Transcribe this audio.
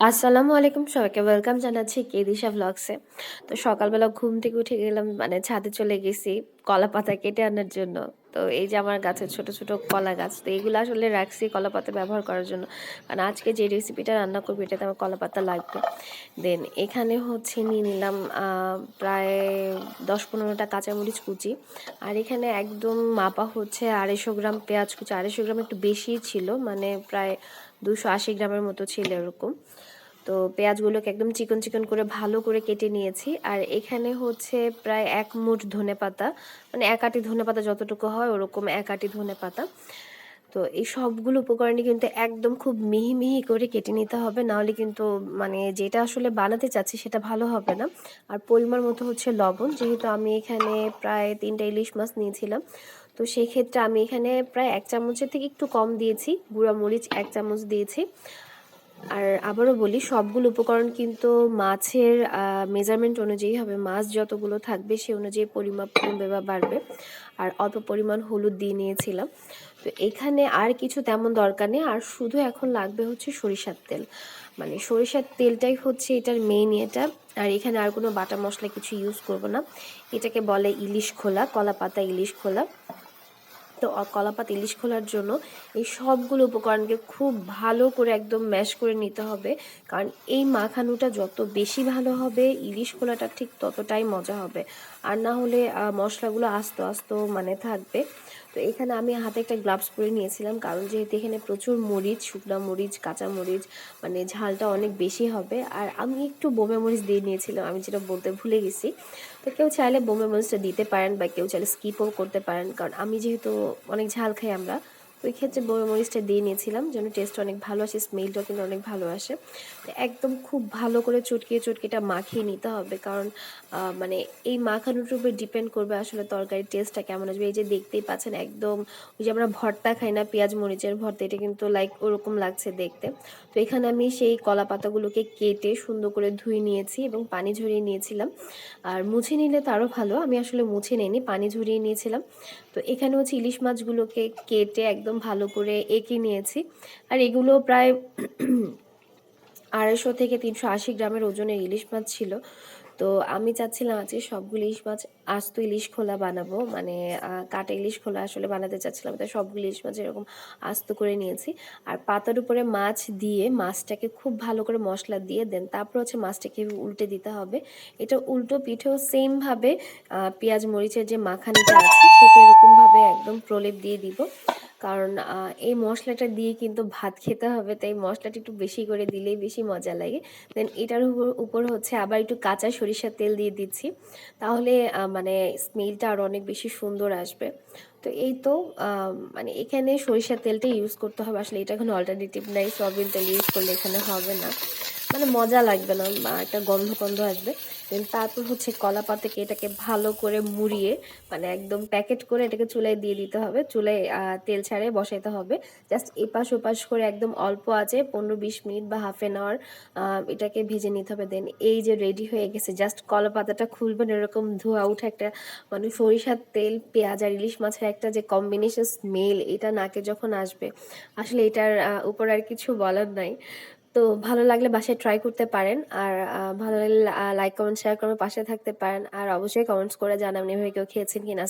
আসসালামু আলাইকুম সবাইকে। ওয়েলকাম জানাচ্ছি কে দিশা ভ্লগসে তো সকালবেলা ঘুম থেকে উঠে গেলাম মানে ছাদে চলে গেছি, কলা পাতা কেটে আনার জন্য। তো এই যে আমার গাছের ছোট ছোট কলা গাছ, তো এইগুলো আসলে রাখছি কলা পাতা ব্যবহার করার জন্য। কারণ আজকে যে রেসিপিটা রান্না করব, এটাতে আমার কলা পাতা লাগবে। দেন এখানে হচ্ছে নিয়ে নিলাম প্রায় দশ পনেরোটা কাঁচামরিচ কুচি। আর এখানে একদম মাপা হচ্ছে আড়াইশো গ্রাম পেঁয়াজ কুচি। আড়াইশো গ্রাম একটু বেশি ছিল মানে প্রায় দুশো আশি গ্রামের মতো ছিল এরকম। তো পেঁয়াজগুলোকে একদম চিকন চিকন করে ভালো করে কেটে নিয়েছি। আর এখানে হচ্ছে প্রায় এক মুঠ ধনে পাতা মানে এক আটি ধনে পাতা যতটুকু হয় ওরকম এক আটি ধনে পাতা। তো এই সবগুলো উপকরণই কিন্তু একদম খুব মিহি মিহি করে কেটে নিতে হবে, নাহলে কিন্তু মানে যেটা আসলে বানাতে চাচ্ছি সেটা ভালো হবে না। আর পরিমাণ মতো হচ্ছে লবণ, যেহেতু আমি এখানে প্রায় তিনটা ইলিশ মাছ নিয়েছিলাম। তো সেই ক্ষেত্রে আমি এখানে প্রায় এক চামচের থেকে একটু কম দিয়েছি। গুঁড়া মরিচ এক চামচ দিয়েছি। আর আবারও বলি, সবগুলো উপকরণ কিন্তু মাছের মেজারমেন্ট অনুযায়ী হবে। মাছ যতগুলো থাকবে, সে অনুযায়ী পরিমাপ কমবে বা বাড়বে। আর অল্প পরিমাণ হলুদ দিয়ে নিয়েছিলাম। তো এখানে আর কিছু তেমন দরকার নেই। আর শুধু এখন লাগবে হচ্ছে সরিষার তেল। মানে সরিষার তেলটাই হচ্ছে এটার মেইন এটা আর এখানে আর কোনো বাটা মশলা কিছু ইউজ করব না। এটাকে বলে ইলিশ খোলা কলা পাতা ইলিশ খোলা। কলাপাত, ইলিশ খোলার জন্য এই সবগুলো উপকরণকে খুব ভালো করে একদম ম্যাশ করে নিতে হবে। কারণ এই মাখানোটা যত বেশি ভালো হবে, ইলিশ খোলাটা ঠিক ততটাই মজা হবে। আর না হলে মশলাগুলো আস্ত আস্ত মানে থাকবে। তো এখানে আমি হাতে একটা গ্লাভস পরে নিয়েছিলাম, কারণ যেহেতু এখানে প্রচুর মরিচ, শুকনা মরিচ, কাঁচা মরিচ মানে ঝালটা অনেক বেশি হবে। আর আমি একটু বোমে মরিচ দিয়ে নিয়েছিলাম, আমি যেটা বলতে ভুলে গেছি। তো কেউ চাইলে বোমে মরিচটা দিতে পারেন বা কেউ চাইলে স্কিপও করতে পারেন, কারণ আমি যেহেতু অনেক ঝাল খাই আমরা ওই ক্ষেত্রে মরিচটা দিয়ে নিয়েছিলাম, যেন টেস্ট অনেক ভালো আসে স্মেলটাও কিন্তু অনেক ভালো আসে। একদম খুব ভালো করে চটকিয়ে চটকিটা মাখিয়ে নিতে হবে, কারণ মানে এই মাখানোর উপরে ডিপেন্ড করবে আসলে তরকারির টেস্টটা কেমন আসবে। এই যে দেখতেই পাচ্ছেন একদম, ওই যে আমরা ভর্তা খাই না, পেঁয়াজ, মরিচের ভর্তা, এটা কিন্তু লাইক ওরকম লাগছে দেখতে। তো এখানে আমি সেই কলা পাতাগুলোকে কেটে সুন্দর করে ধুয়ে নিয়েছি এবং পানি ঝরিয়ে নিয়েছিলাম। আর মুছে নিলে তো আরও ভালো, আমি আসলে মুছে নিইনি, পানি ঝরিয়ে নিয়েছিলাম। তো এখানে হচ্ছে ইলিশ মাছগুলোকে কেটে একদম ভালো করে এঁকে নিয়েছি। আর এগুলো প্রায় আড়াইশো থেকে তিনশো আশি গ্রামের ওজনের ইলিশ মাছ ছিল। তো আমি চাচ্ছিলাম আজকে সবগুলো ইলিশ মাছ, আস্ত ইলিশ খোলা বানাবো। মানে কাটা ইলিশ খোলা আসলে বানাতে চাচ্ছিলাম, তাই সবগুলো ইলিশ মাছ এরকম আস্ত করে নিয়েছি। আর পাতার উপরে মাছ দিয়ে, মাছটাকে খুব ভালো করে মশলা দিয়ে, দেন তারপর হচ্ছে মাছটাকে উল্টে দিতে হবে। এটা উল্টো পিঠেও সেমভাবে পেঁয়াজ, মরিচের যে মাখানিটা আছে, সেটা এরকমভাবে একদম প্রলেপ দিয়ে দিব। কারণ এই মশলাটা দিয়ে কিন্তু ভাত খেতে হবে, তাই মশলাটা একটু বেশি করে দিলেই বেশি মজা লাগে। দেন এটার উপর উপর হচ্ছে আবার একটু কাঁচা সরিষার তেল দিয়ে দিচ্ছি। তাহলে মানে স্মেলটা আরও অনেক বেশি সুন্দর আসবে। তো এই তো মানে এখানে সরিষার তেলটা ইউজ করতে হবে। আসলে এটা কোনো অল্টারনেটিভ নাই, সয়াবিন তেল ইউজ করলে এখানে হবে না। মানে মজা লাগবে না একটা গন্ধ গন্ধ আসবে। দেন তারপর হচ্ছে কলা পাতাকে এটাকে ভালো করে মুড়িয়ে মানে একদম প্যাকেট করে এটাকে চুলায় দিয়ে দিতে হবে। চুলায় তেল ছাড়ে বসাইতে হবে। জাস্ট এপাশ ওপাশ করে একদম অল্প আছে, পনেরো বিশ মিনিট বা হাফ এন আওয়ার এটাকে ভেজে নিতে হবে। দেন এই যে রেডি হয়ে গেছে জাস্ট কলা পাতাটা খুলবেন, এরকম ধোয়া উঠে একটা মানে সরিষার তেল, পেঁয়াজ আর ইলিশ মাছের একটা যে কম্বিনেশন স্মেল এটা নাকে যখন আসবে, আসলে এটার উপর আর কিছু বলার নাই। তো ভালো লাগলে বাসায় ট্রাই করতে পারেন। আর ভালো লাগলে লাইক কমেন্ট শেয়ার করে পাশে থাকতে পারেন। আর অবশ্যই কমেন্টস করে জানাবেন, এভাবে কেউ খেয়েছেন কিনা।